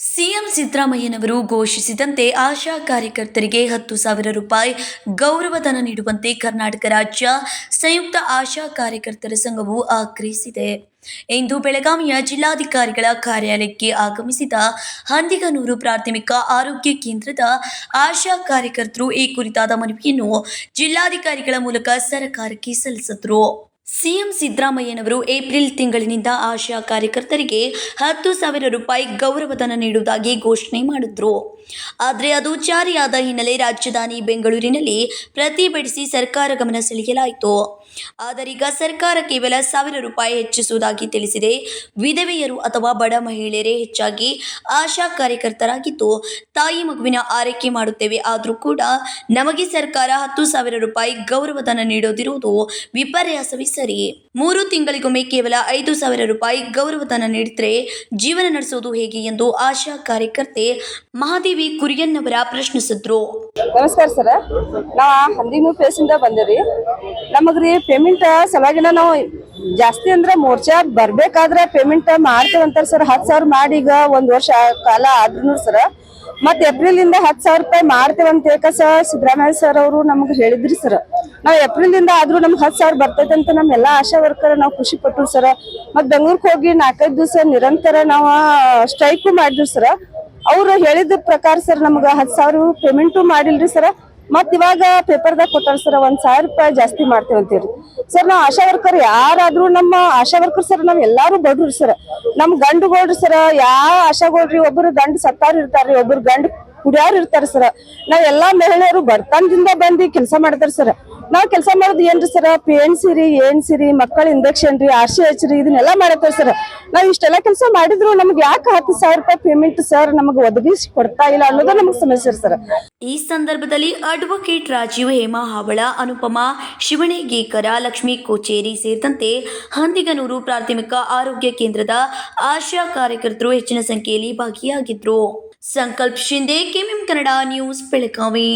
CM ಸಿದ್ದರಾಮಯ್ಯನವರು ಘೋಷಿಸಿದಂತೆ ಆಶಾ ಕಾರ್ಯಕರ್ತರಿಗೆ ಹತ್ತು ಸಾವಿರ ರೂಪಾಯಿ ಗೌರವಧನ ನೀಡುವಂತೆ ಕರ್ನಾಟಕ ರಾಜ್ಯ ಸಂಯುಕ್ತ ಆಶಾ ಕಾರ್ಯಕರ್ತರ ಸಂಘವು ಆಗ್ರಹಿಸಿದೆ. ಇಂದು ಬೆಳಗಾವಿಯ ಜಿಲ್ಲಾಧಿಕಾರಿಗಳ ಕಾರ್ಯಾಲಯಕ್ಕೆ ಆಗಮಿಸಿದ ಹಂದಿಗನೂರು ಪ್ರಾಥಮಿಕ ಆರೋಗ್ಯ ಕೇಂದ್ರದ ಆಶಾ ಕಾರ್ಯಕರ್ತರು ಈ ಕುರಿತಾದ ಮನವಿಯನ್ನು ಜಿಲ್ಲಾಧಿಕಾರಿಗಳ ಮೂಲಕ ಸರ್ಕಾರಕ್ಕೆ ಸಲ್ಲಿಸಿದರು. ಸಿಎಂ ಸಿದ್ದರಾಮಯ್ಯನವರು ಏಪ್ರಿಲ್ ತಿಂಗಳಿನಿಂದ ಆಶಾ ಕಾರ್ಯಕರ್ತರಿಗೆ ಹತ್ತು ಸಾವಿರ ರೂಪಾಯಿ ಗೌರವಧನ ನೀಡುವುದಾಗಿ ಘೋಷಣೆ ಮಾಡಿದ್ರು. ಆದರೆ ಅದು ಜಾರಿಯಾದ ಹಿನ್ನೆಲೆ ರಾಜಧಾನಿ ಬೆಂಗಳೂರಿನಲ್ಲಿ ಪ್ರತಿಭಟಿಸಿ ಸರ್ಕಾರ ಗಮನ ಸೆಳೆಯಲಾಯಿತು. ಆದರೀಗ ಸರ್ಕಾರ ಕೇವಲ ಸಾವಿರ ರೂಪಾಯಿ ಹೆಚ್ಚಿಸುವುದಾಗಿ ತಿಳಿಸಿದೆ. ವಿಧವೆಯರು ಅಥವಾ ಬಡ ಮಹಿಳೆಯರೇ ಹೆಚ್ಚಾಗಿ ಆಶಾ ಕಾರ್ಯಕರ್ತರಾಗಿದ್ದು, ತಾಯಿ ಮಗುವಿನ ಆರೈಕೆ ಮಾಡುತ್ತೇವೆ ಆದರೂ ಕೂಡ ನಮಗೆ ಸರ್ಕಾರ ಹತ್ತು ಸಾವಿರ ರೂಪಾಯಿ ಗೌರವಧನ ನೀಡೋದಿರುವುದು ವಿಪರ್ಯಾಸವೇ ಸರಿ. ಮೂರು ತಿಂಗಳಿಗೊಮ್ಮೆ ಕೇವಲ ಐದು ಸಾವಿರ ರೂಪಾಯಿ ಗೌರವಧನ ನೀಡಿದ್ರೆ ಜೀವನ ನಡೆಸೋದು ಹೇಗೆ ಎಂದು ಆಶಾ ಕಾರ್ಯಕರ್ತೆ ಮಹಾದೇವಿ ಕುರಿಯನ್ನವರ ಪ್ರಶ್ನಿಸಿದ್ರು. ನಮಸ್ಕಾರ ಸರ್. ನಾವು ಪ್ಲೇಸ್ ಇಂದ ಬಂದಿರಿ ನಮಗ್ರಿ ಪೇಮೆಂಟ್ ಸಲಾಗಿನ ನಾವು ಜಾಸ್ತಿ ಅಂದ್ರೆ ಮೋರ್ಚಾ ಬರ್ಬೇಕಾದ್ರೆ ಪೇಮೆಂಟ್ ಮಾಡ್ತೇವಂತಾರ ಸರ್. ಹತ್ತು ಸಾವಿರ ಮಾಡಿ ಈಗ ಒಂದು ವರ್ಷ ಕಾಲ ಆದ್ರೂ ಸರ. ಮತ್ ಏಪ್ರಿಲ್ ಇಂದ ಹತ್ ಸಾವಿರ ರೂಪಾಯಿ ಮಾಡ್ತೇವಂತ ಏಕ ಸರ್ ಸಿದ್ದರಾಮಯ್ಯ ಸರ್ ಅವರು ನಮ್ಗೆ ಹೇಳಿದ್ರಿ ಸರ್ ನಾವ್ ಏಪ್ರಿಲ್ ಇಂದ ಆದ್ರೂ ನಮ್ಗೆ ಹತ್ ಸಾವಿರ ಬರ್ತೈತೆ ಅಂತ ನಮ್ ಎಲ್ಲಾ ಆಶಾ ವರ್ಕರ್ ನಾವು ಖುಷಿ ಪಟ್ರು ಸರ್ ಮತ್ ಬೆಂಗಳೂರಿಗೆ ಹೋಗಿ ನಾಲ್ಕೈದು ದಿವಸ ನಿರಂತರ ನಾವು ಸ್ಟ್ರೈಕು ಮಾಡಿದ್ವಿ ಸರ್ ಅವ್ರು ಹೇಳಿದ ಪ್ರಕಾರ ಸರ್ ನಮ್ಗ ಹತ್ ಸಾವಿರ ಪೇಮೆಂಟು ಮಾಡಿಲ್ರಿ ಸರ್ ಮತ್ ಇವಾಗ ಪೇಪರ್ದಾಗ ಕೊಟ್ಟಾರ ಸರ್ ಒಂದ್ ಸಾವಿರ ರೂಪಾಯಿ ಜಾಸ್ತಿ ಮಾಡ್ತೇವೆ ಅಂತೀರಿ. ಸರ್ ನಾವು ಆಶಾ ವರ್ಕರ್ ಯಾರಾದ್ರೂ ನಮ್ಮ ಆಶಾ ವರ್ಕರ್ ಸರ್ ನಾವ್ ಎಲ್ಲಾರು ಬಡ್ರಿ ಸರ್ ನಮ್ ಗಂಡುಗಳ್ರಿ ಸರ್ ಯಾವ ಗೋಡ್ರಿ, ಒಬ್ರು ಗಂಡು ಸತ್ತಾರು ಇರ್ತಾರ್ರಿ ಒಬ್ರು ಗಂಡ ಕುಡಿಯಾರು ಇರ್ತಾರ ಸರ್ ನಾವ್ ಎಲ್ಲಾ ಮಹಿಳೆಯರು ಬಡತನದಿಂದ ಬಂದು ಕೆಲಸ ಮಾಡ್ತಾರ ಸರ್ ನಾವ್ ಕೆಲಸ ಮಾಡೋದು ಏನ್ರಿ ಸರ್ ಪಿ ಎನ್ ಸಿರಿ ರೀ ಏನ್ ಸಿರಿ, ಮಕ್ಕಳ ಇಂಜೆಕ್ಷನ್ ರೀ ಆರ್ ಸಿ ಎಚ್ ರೀ, ಇದನ್ನೆಲ್ಲ ಮಾಡತ್ತೇವೆ ಸರ್ ನಾವ್ ಇಷ್ಟೆಲ್ಲ ಕೆಲಸ ಮಾಡಿದ್ರು ನಮ್ಗೆ ಯಾಕೆ ಹತ್ತು ಸಾವಿರ ರೂಪಾಯಿ ಪೇಮೆಂಟ್ ಸರ್ ನಮಗೆ ಒದಗಿಸಿ ಕೊಡ್ತಾ ಇಲ್ಲ ಅನ್ನೋದು ನಮಗೆ ಸಮಸ್ಯೆ ಸರ್ ಈ ಸಂದರ್ಭದಲ್ಲಿ ಅಡ್ವೊಕೇಟ್ ರಾಜೀವ್ ಹೇಮಾ ಹಾವಳ ಅನುಪಮಾ ಶಿವಣಿಗೇಕರ ಲಕ್ಷ್ಮೀ ಕೋಚೇರಿ ಸೇರಿದಂತೆ ಹಂದಿಗನೂರು ಪ್ರಾಥಮಿಕ ಆರೋಗ್ಯ ಕೇಂದ್ರದ ಆಶಾ ಕಾರ್ಯಕರ್ತರು ಹೆಚ್ಚಿನ ಸಂಖ್ಯೆಯಲ್ಲಿ ಭಾಗಿಯಾಗಿದ್ರು. Sankalp Shinde KM Kannada news, Belagavi.